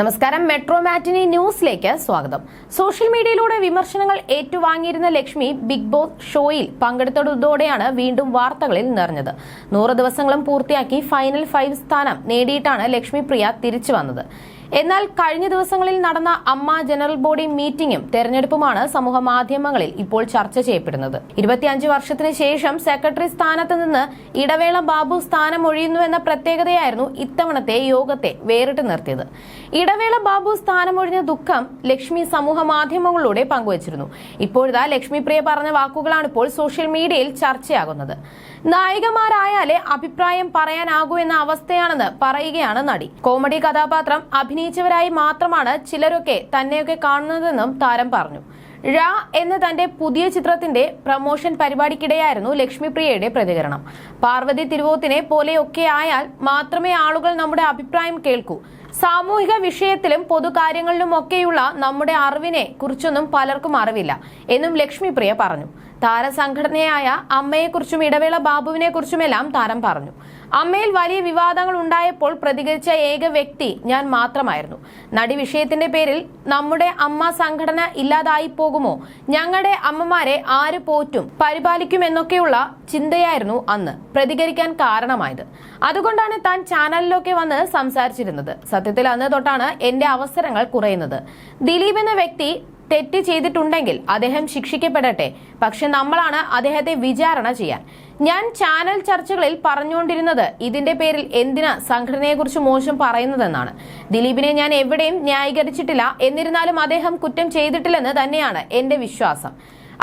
നമസ്കാരം. മെട്രോ മാറ്റിനി ന്യൂസിലേക്ക് സ്വാഗതം. സോഷ്യൽ മീഡിയയിലൂടെ വിമർശനങ്ങൾ ഏറ്റുവാങ്ങിയിരുന്ന ലക്ഷ്മി ബിഗ് ബോസ് ഷോയിൽ പങ്കെടുത്തതോടെയാണ് വീണ്ടും വാർത്തകളിൽ നിറഞ്ഞത്. നൂറ് ദിവസങ്ങളും പൂർത്തിയാക്കി ഫൈനൽ ഫൈവ് സ്ഥാനം നേടിയിട്ടാണ് ലക്ഷ്മി പ്രിയ തിരിച്ചു വന്നത്. എന്നാൽ കഴിഞ്ഞ ദിവസങ്ങളിൽ നടന്ന അമ്മ ജനറൽ ബോഡി മീറ്റിംഗും തെരഞ്ഞെടുപ്പുമാണ് സമൂഹ മാധ്യമങ്ങളിൽ ഇപ്പോൾ ചർച്ച ചെയ്യപ്പെടുന്നത്. ഇരുപത്തിയഞ്ച് വർഷത്തിന് ശേഷം സെക്രട്ടറി സ്ഥാനത്ത് നിന്ന് ഇടവേള ബാബു സ്ഥാനം ഒഴിയുന്നുവെന്ന പ്രത്യേകതയായിരുന്നു ഇത്തവണത്തെ യോഗത്തെ വേറിട്ട് നിർത്തിയത്. ഇടവേള ബാബു സ്ഥാനമൊഴിഞ്ഞ ദുഃഖം ലക്ഷ്മി സമൂഹ മാധ്യമങ്ങളിലൂടെ പങ്കുവച്ചിരുന്നു. ഇപ്പോഴിതാ ലക്ഷ്മി പ്രിയ പറഞ്ഞ വാക്കുകളാണ് ഇപ്പോൾ സോഷ്യൽ മീഡിയയിൽ ചർച്ചയാകുന്നത്. നായികമാരായാലേ അഭിപ്രായം പറയാനാകൂ എന്ന അവസ്ഥയാണെന്ന് പറയുകയാണ് നടി. കോമഡി കഥാപാത്രം അഭിനയിച്ചവരായി മാത്രമാണ് ചിലരൊക്കെ തന്നെയൊക്കെ കാണുന്നതെന്നും താരം പറഞ്ഞു. ഴ എന്ന തന്റെ പുതിയ ചിത്രത്തിന്റെ പ്രമോഷൻ പരിപാടിക്കിടെയായിരുന്നു ലക്ഷ്മിപ്രിയയുടെ പ്രതികരണം. പാർവതി തിരുവോത്തിനെ പോലെയൊക്കെ ആയാൽ മാത്രമേ ആളുകൾ നമ്മുടെ അഭിപ്രായം കേൾക്കൂ. സാമൂഹിക വിഷയത്തിലും പൊതുകാര്യങ്ങളിലുമൊക്കെയുള്ള നമ്മുടെ അറിവിനെ കുറിച്ചൊന്നും പലർക്കും അറിവില്ല എന്നും ലക്ഷ്മിപ്രിയ പറഞ്ഞു. താരസംഘടനയായ അമ്മയെക്കുറിച്ചും ഇടവേള ബാബുവിനെക്കുറിച്ചുമെല്ലാം താരം പറഞ്ഞു. അമ്മയിൽ വലിയ വിവാദങ്ങൾ ഉണ്ടായപ്പോൾ പ്രതികരിച്ച ഏക വ്യക്തി ഞാൻ മാത്രമായിരുന്നു. നടി വിഷയത്തിന്റെ പേരിൽ നമ്മുടെ അമ്മ സംഘടന ഇല്ലാതായി പോകുമോ? ഞങ്ങളുടെ അമ്മമാരെ ആര് പോറ്റും പരിപാലിക്കും പരിപാലിക്കുമെന്നൊക്കെയുള്ള ചിന്തയായിരുന്നു അന്ന് പ്രതികരിക്കാൻ കാരണമായത്. അതുകൊണ്ടാണ് താൻ ചാനലിലൊക്കെ വന്ന് സംസാരിച്ചിരുന്നത്. സത്യത്തിൽ അന്ന് തൊട്ടാണ് എന്റെ അവസരങ്ങൾ കുറയുന്നത്. ദിലീപ് എന്ന വ്യക്തി തെറ്റ് ചെയ്തിട്ടുണ്ടെങ്കിൽ അദ്ദേഹം ശിക്ഷിക്കപ്പെടട്ടെ. പക്ഷെ നമ്മളാണ് അദ്ദേഹത്തെ വിചാരണ ചെയ്യാൻ. ഞാൻ ചാനൽ ചർച്ചകളിൽ പറഞ്ഞുകൊണ്ടിരുന്നത് ഇതിന്റെ പേരിൽ എന്തിനാ സംഘടനയെക്കുറിച്ച് മോശം പറയുന്നതെന്നാണ്. ദിലീപിനെ ഞാൻ എവിടെയും ന്യായീകരിച്ചിട്ടില്ല. എന്നിരുന്നാലും അദ്ദേഹം കുറ്റം ചെയ്തിട്ടില്ലെന്ന് തന്നെയാണ് എന്റെ വിശ്വാസം.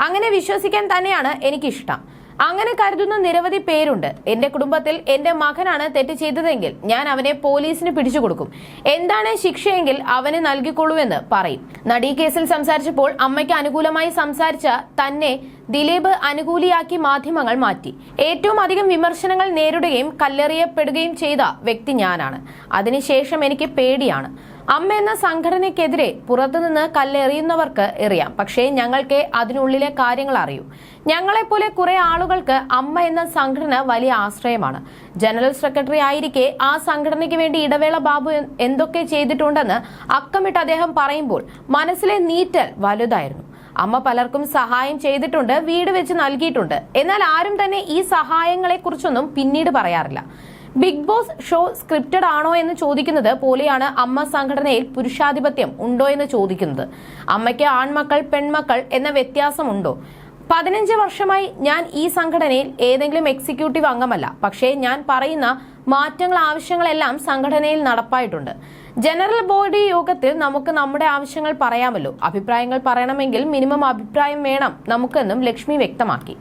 അങ്ങനെ വിശ്വസിക്കാൻ തന്നെയാണ് എനിക്കിഷ്ടം. അങ്ങനെ കരുതുന്ന നിരവധി പേരുണ്ട്. എന്റെ കുടുംബത്തിൽ എന്റെ മകനാണ് തെറ്റ് ചെയ്തതെങ്കിൽ ഞാൻ അവനെ പോലീസിന് പിടിച്ചു കൊടുക്കും. എന്താണ് ശിക്ഷയെങ്കിൽ അവന് നൽകിക്കൊള്ളൂ എന്ന് പറയും. നടി കേസിൽ സംസാരിച്ചപ്പോൾ അമ്മയ്ക്ക് അനുകൂലമായി സംസാരിച്ച തന്നെ ദിലീപ് അനുകൂലിയാക്കി മാധ്യമങ്ങൾ മാറ്റി. ഏറ്റവും അധികം വിമർശനങ്ങൾ നേരിടുകയും കല്ലെറിയപ്പെടുകയും ചെയ്ത വ്യക്തി ഞാനാണ്. അതിനുശേഷം എനിക്ക് പേടിയാണ്. അമ്മ എന്ന സംഘടനയ്ക്കെതിരെ പുറത്തുനിന്ന് കല്ലെറിയുന്നവർക്ക് എറിയാം. പക്ഷേ ഞങ്ങൾക്ക് അതിനുള്ളിലെ കാര്യങ്ങൾ അറിയൂ. ഞങ്ങളെപ്പോലെ കുറെ ആളുകൾക്ക് അമ്മ എന്ന സംഘടന വലിയ ആശ്രയമാണ്. ജനറൽ സെക്രട്ടറി ആയിരിക്കെ ആ സംഘടനയ്ക്ക് വേണ്ടി ഇടവേള ബാബു എന്തൊക്കെ ചെയ്തിട്ടുണ്ടെന്ന് അക്കമിട്ട് അദ്ദേഹം പറയുമ്പോൾ മനസ്സിലെ നീറ്റൽ വലുതായിരുന്നു. അമ്മ പലർക്കും സഹായം ചെയ്തിട്ടുണ്ട് വീട് വെച്ച് നൽകിയിട്ടുണ്ട്. എന്നാൽ ആരും തന്നെ ഈ സഹായങ്ങളെ കുറിച്ചൊന്നും പിന്നീട് പറയാറില്ല. ബിഗ് ബോസ് ഷോ സ്ക്രിപ്റ്റഡ് ആണോ എന്ന് ചോദിക്കുന്നത് പോലെയാണ് അമ്മ സംഘടനയിൽ പുരുഷാധിപത്യം ഉണ്ടോ എന്ന് ചോദിക്കുന്നത്. അമ്മയ്ക്ക് ആൺമക്കൾ പെൺമക്കൾ എന്ന വ്യത്യാസമുണ്ടോ? പതിനഞ്ച് വർഷമായി ഞാൻ ഈ സംഘടനയിൽ ഏതെങ്കിലും എക്സിക്യൂട്ടീവ് അംഗമല്ല. പക്ഷേ ഞാൻ പറയുന്ന മാറ്റങ്ങൾ ആവശ്യങ്ങളെല്ലാം സംഘടനയിൽ നടപ്പായിട്ടുണ്ട്. ജനറൽ ബോഡി യോഗത്തിൽ നമുക്ക് നമ്മുടെ ആവശ്യങ്ങൾ പറയാമല്ലോ. അഭിപ്രായങ്ങൾ പറയണമെങ്കിൽ മിനിമം അഭിപ്രായം വേണം നമുക്കെന്നും ലക്ഷ്മി വ്യക്തമാക്കി.